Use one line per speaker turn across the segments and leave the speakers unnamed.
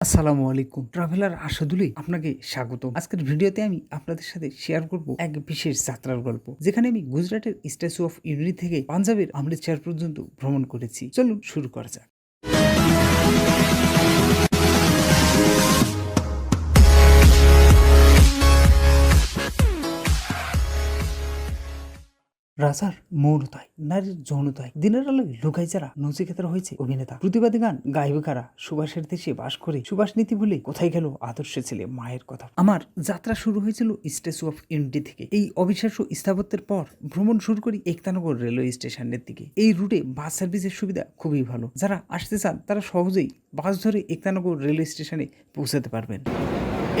আসসালামু আলাইকুম। ট্রাভেলার আসাদুলি আপনাকে স্বাগত আজকের ভিডিওতে আমি আপনাদের সাথে শেয়ার করব এক বিশেষ যাত্রার গল্প, যেখানে আমি গুজরাটের স্ট্যাচু অফ ইউনিটি থেকে পাঞ্জাবের অমৃতসর পর্যন্ত ভ্রমণ করেছি। চলুন শুরু করা যাক। রাজার মৌনতায়, নারীর যৌনতায় দিনের আলোয় লুকাই যারা নচিকেতার হয়েছে অভিনেতা। প্রতিবাদী গান গায়িকারা সুভাষের দেশে বাস করে সুভাষ নীতি বলে কোথায় গেল আদর্শ ছেলে মায়ের কথা? আমার যাত্রা শুরু হয়েছিল স্ট্যাচু অফ ইউনিটি থেকে। এই অবিশ্বাস্য স্থাপত্যের পর ভ্রমণ শুরু করি একতানগর রেলওয়ে স্টেশনের দিকে। এই রুটে বাস সার্ভিসের সুবিধা খুবই ভালো। যারা আসতে চান, তারা সহজেই বাস ধরে একতানগর রেলওয়ে স্টেশনে পৌঁছাতে পারবেন।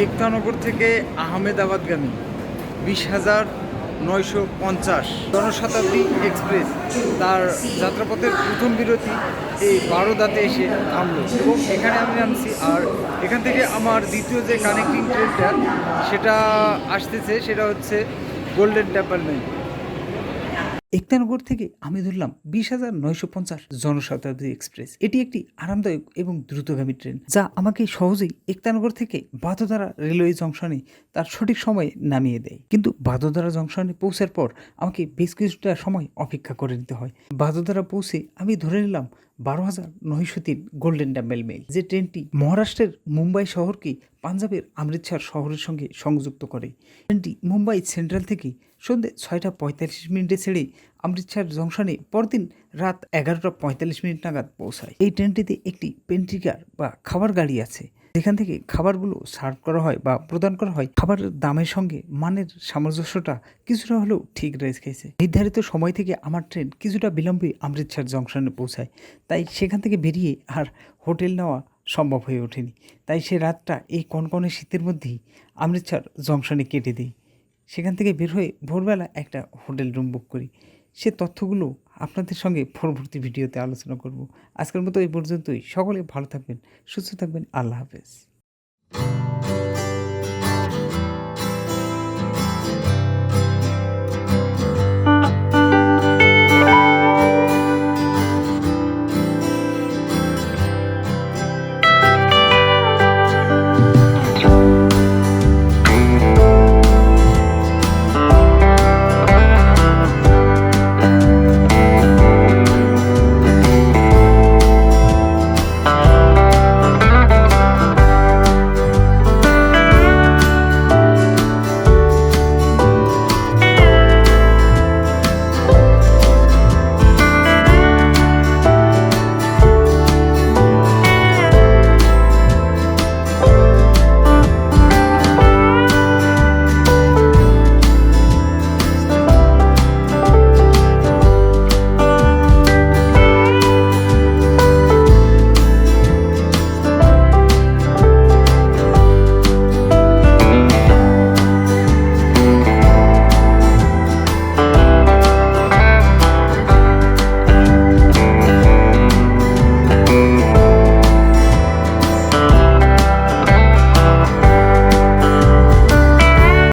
একতানগর থেকে আহমেদাবাদগামী বিশ হাজার নয়শো পঞ্চাশ জনশতাব্দী এক্সপ্রেস। তার যাত্রাপথের প্রথম বিরতি এই বারোদাতে এসে থামলো। এবং এখানে আমি নামছি আর এখান থেকে আমার দ্বিতীয় যে কানেক্টিং ট্রেনটা সেটা আসতেছে, সেটা হচ্ছে গোল্ডেন টেম্পল মেল একতানগর থেকে আমি ধরলাম বিশ হাজার নয়শো পঞ্চাশ জনশতাব্দী এক্সপ্রেস। এটি একটি আরামদায়ক এবং দ্রুতগামী ট্রেন, যা আমাকে সহজেই একতানগর থেকে বাদোদারা রেলওয়ে জংশনে তার সঠিক সময়ে নামিয়ে দেয়। কিন্তু বাদোদারা জংশনে পৌঁছার পর আমাকে বেশ কিছুটা সময় অপেক্ষা করে নিতে হয়। বাদোদারা পৌঁছে আমি ধরে নিলাম বারো হাজার নয়শো তিন গোল্ডেন ডাম্বেল মেল যে ট্রেনটি মহারাষ্ট্রের মুম্বাই শহরকে পাঞ্জাবের অমৃতসর শহরের সঙ্গে সংযুক্ত করে। ট্রেনটি মুম্বাই সেন্ট্রাল থেকে সন্ধ্যে ছয়টা পঁয়তাল্লিশ মিনিটে ছেড়ে অমৃতসর জংশনে পরদিন রাত এগারোটা পঁয়তাল্লিশ মিনিট নাগাদ পৌঁছায়। এই ট্রেনটিতে একটি পেন্ট্রিকার বা খাবার গাড়ি আছে। যেখান থেকে খাবারগুলো সার্ভ করা হয় বা প্রদান করা হয় খাবারের দামের সঙ্গে মানের সামঞ্জস্যটা কিছুটা হলেও ঠিক রেখেছে নির্ধারিত সময় থেকে আমার ট্রেন কিছুটা বিলম্বে অমৃতসর জংশনে পৌঁছায়। তাই সেখান থেকে বেরিয়ে আর হোটেল নেওয়া সম্ভব হয়ে ওঠেনি। তাই সে রাতটা এই কনকনে শীতের মধ্যেই অমৃতসর জংশনে কেটে দিই। সেখান থেকে বের হয়ে ভোরবেলা একটা হোটেল রুম বুক করি। সে তথ্যগুলো আপনাদের সঙ্গে পরবর্তী ভিডিওতে আলোচনা করব। আজকের মতো এই পর্যন্তই। সকলে ভালো থাকবেন, সুস্থ থাকবেন। আল্লাহ হাফেজ।